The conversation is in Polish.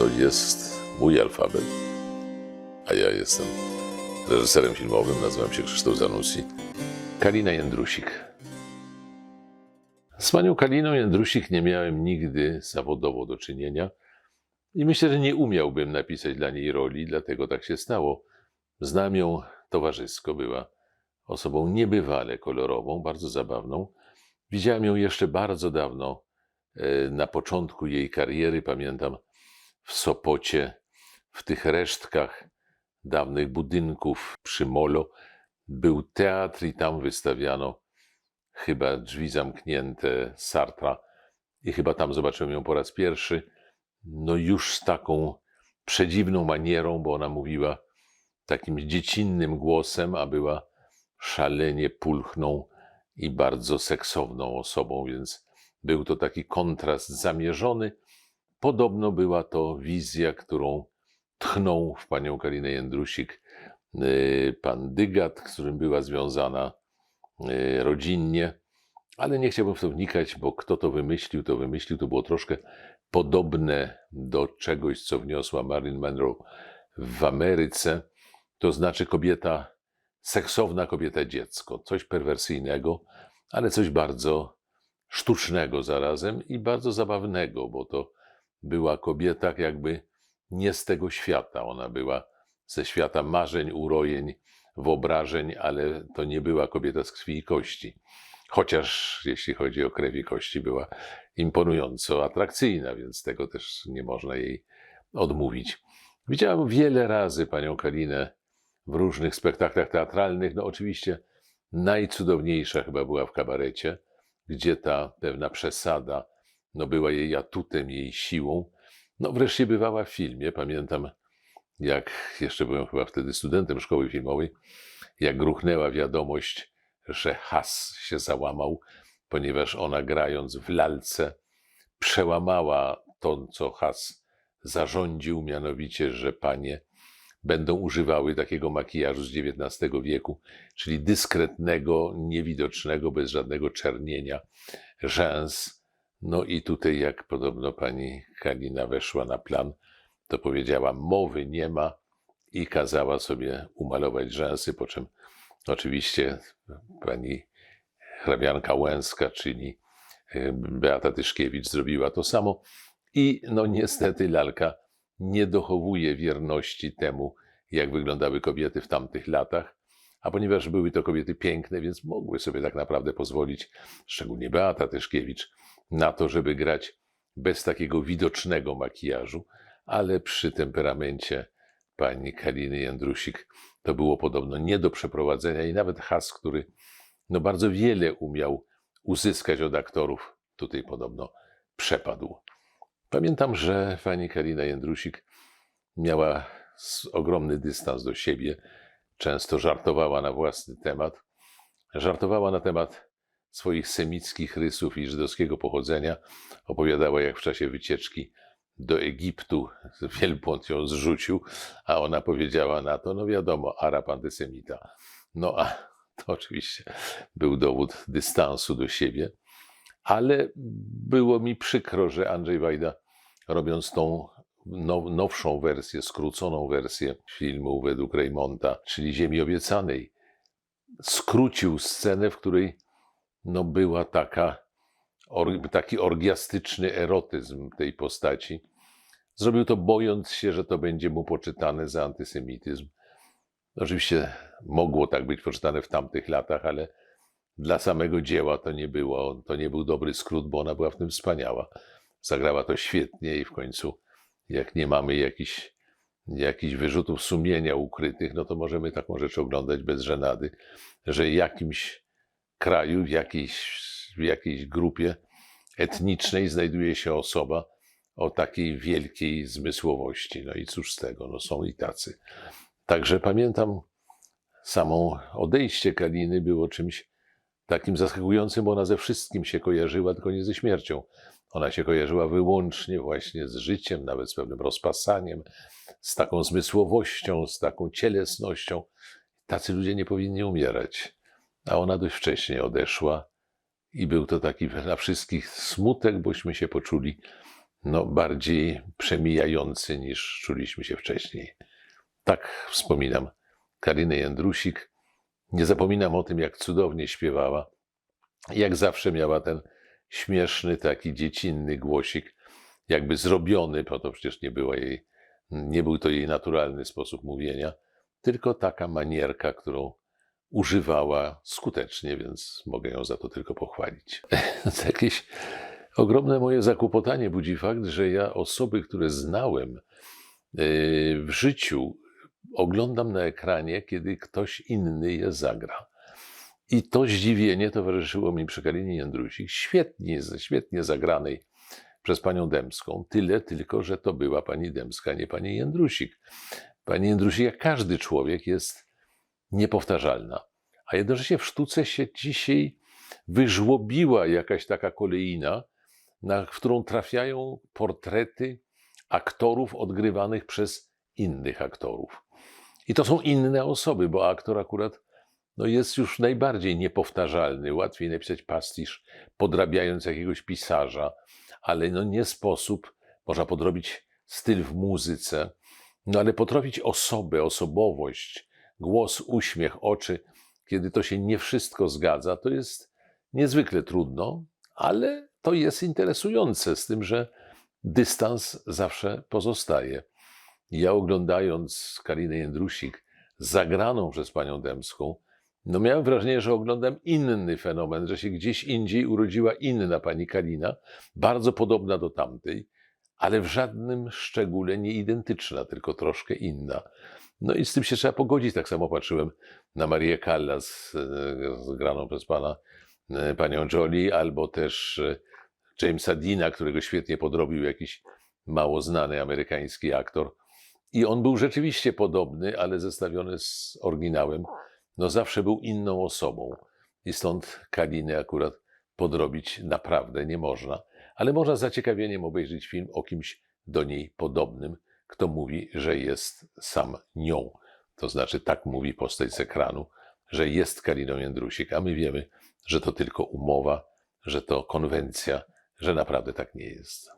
To jest mój alfabet, a ja jestem reżyserem filmowym, nazywam się Krzysztof Zanussi. Kalina Jędrusik. Z panią Kaliną Jędrusik nie miałem nigdy zawodowo do czynienia i myślę, że nie umiałbym napisać dla niej roli, dlatego tak się stało. Znam ją towarzysko, była osobą niebywale kolorową, bardzo zabawną. Widziałem ją jeszcze bardzo dawno, e, na początku jej kariery, pamiętam w Sopocie, w tych resztkach dawnych budynków przy Molo, był teatr i tam wystawiano chyba drzwi zamknięte Sartra i chyba tam zobaczyłem ją po raz pierwszy. No już z taką przedziwną manierą, bo ona mówiła takim dziecinnym głosem, a była szalenie pulchną i bardzo seksowną osobą, więc był to taki kontrast zamierzony. Podobno była to wizja, którą tchnął w panią Kalinę Jędrusik yy, pan Dygat, z którym była związana yy, rodzinnie, ale nie chciałbym w to wnikać, bo kto to wymyślił, to wymyślił. To było troszkę podobne do czegoś, co wniosła Marilyn Monroe w Ameryce. To znaczy kobieta, seksowna kobieta dziecko, coś perwersyjnego, ale coś bardzo sztucznego zarazem i bardzo zabawnego, bo to była kobieta jakby nie z tego świata. Ona była ze świata marzeń, urojeń, wyobrażeń, ale to nie była kobieta z krwi i kości. Chociaż jeśli chodzi o krew i kości, była imponująco atrakcyjna, więc tego też nie można jej odmówić. Widziałem wiele razy panią Kalinę w różnych spektaklach teatralnych. No oczywiście najcudowniejsza chyba była w kabarecie, gdzie ta pewna przesada no była jej atutem, jej siłą. No wreszcie bywała w filmie. Pamiętam, jak jeszcze byłem chyba wtedy studentem szkoły filmowej, jak gruchnęła wiadomość, że has się załamał, ponieważ ona grając w lalce przełamała to, co has zarządził, mianowicie, że panie będą używały takiego makijażu z XIX wieku, czyli dyskretnego, niewidocznego, bez żadnego czernienia rzęs. No i tutaj, jak podobno pani Kalina weszła na plan, to powiedziała, mowy nie ma i kazała sobie umalować rzęsy, po czym oczywiście pani hrabianka Łęska, czyli e, Beata Tyszkiewicz zrobiła to samo i no niestety lalka nie dochowuje wierności temu, jak wyglądały kobiety w tamtych latach, a ponieważ były to kobiety piękne, więc mogły sobie tak naprawdę pozwolić, szczególnie Beata Tyszkiewicz, na to, żeby grać bez takiego widocznego makijażu, ale przy temperamencie pani Kaliny Jędrusik to było podobno nie do przeprowadzenia i nawet Has, który no bardzo wiele umiał uzyskać od aktorów, tutaj podobno przepadł. Pamiętam, że pani Kalina Jędrusik miała ogromny dystans do siebie, często żartowała na własny temat. Żartowała na temat swoich semickich rysów i żydowskiego pochodzenia. Opowiadała, jak w czasie wycieczki do Egiptu wielbłąd ją zrzucił, a ona powiedziała na to, no wiadomo, Arab antysemita. No a to oczywiście był dowód dystansu do siebie, ale było mi przykro, że Andrzej Wajda, robiąc tą now, nowszą wersję, skróconą wersję filmu według Raymonta, czyli Ziemi Obiecanej, skrócił scenę, w której no, była taka, taki orgiastyczny erotyzm tej postaci. Zrobił to bojąc się, że to będzie mu poczytane za antysemityzm. Oczywiście mogło tak być poczytane w tamtych latach, ale dla samego dzieła to nie było, to nie był dobry skrót, bo ona była w tym wspaniała. Zagrała to świetnie i w końcu, jak nie mamy jakichś, jakichś wyrzutów sumienia ukrytych, no to możemy taką rzecz oglądać bez żenady, że jakimś kraju, w jakiejś, w jakiejś grupie etnicznej znajduje się osoba o takiej wielkiej zmysłowości. No i cóż z tego, no są i tacy. Także pamiętam, samo odejście Kaliny było czymś takim zaskakującym, bo ona ze wszystkim się kojarzyła, tylko nie ze śmiercią. Ona się kojarzyła wyłącznie właśnie z życiem, nawet z pewnym rozpasaniem, z taką zmysłowością, z taką cielesnością. Tacy ludzie nie powinni umierać. A ona dość wcześnie odeszła i był to taki dla wszystkich smutek, bośmy się poczuli no, bardziej przemijający niż czuliśmy się wcześniej. Tak wspominam Karinę Jędrusik. Nie zapominam o tym, jak cudownie śpiewała. Jak zawsze miała ten śmieszny, taki dziecinny głosik, jakby zrobiony, bo to przecież nie, była jej, nie był to jej naturalny sposób mówienia, tylko taka manierka, którą używała skutecznie, więc mogę ją za to tylko pochwalić. Jakieś ogromne moje zakłopotanie budzi fakt, że ja osoby, które znałem yy, w życiu, oglądam na ekranie, kiedy ktoś inny je zagra. I to zdziwienie towarzyszyło mi przy Kalinie Jędrusik, świetnie, świetnie zagranej przez panią Dębską. Tyle tylko, że to była pani Dębska, nie pani Jędrusik. Pani Jędrusik, jak każdy człowiek, jest niepowtarzalna. A jednocześnie w sztuce się dzisiaj wyżłobiła jakaś taka kolejna, na którą trafiają portrety aktorów odgrywanych przez innych aktorów. I to są inne osoby, bo aktor akurat no jest już najbardziej niepowtarzalny. Łatwiej napisać pastisz, podrabiając jakiegoś pisarza, ale no nie sposób, można podrobić styl w muzyce, no ale potrafić osobę, osobowość, głos, uśmiech, oczy, kiedy to się nie wszystko zgadza, to jest niezwykle trudno, ale to jest interesujące, z tym, że dystans zawsze pozostaje. Ja oglądając Karinę Jędrusik, zagraną przez panią Dębską, no miałem wrażenie, że oglądam inny fenomen, że się gdzieś indziej urodziła inna pani Kalina, bardzo podobna do tamtej, ale w żadnym szczególe nie identyczna, tylko troszkę inna. No i z tym się trzeba pogodzić. Tak samo patrzyłem na Marię Callas, graną przez pana, e, panią Jolie, albo też e, Jamesa Dina, którego świetnie podrobił jakiś mało znany amerykański aktor. I on był rzeczywiście podobny, ale zestawiony z oryginałem, no zawsze był inną osobą. I stąd Kaliny akurat podrobić naprawdę nie można. Ale można z zaciekawieniem obejrzeć film o kimś do niej podobnym, kto mówi, że jest sam nią. To znaczy, tak mówi postać z ekranu, że jest Kaliną Jędrusik, a my wiemy, że to tylko umowa, że to konwencja, że naprawdę tak nie jest.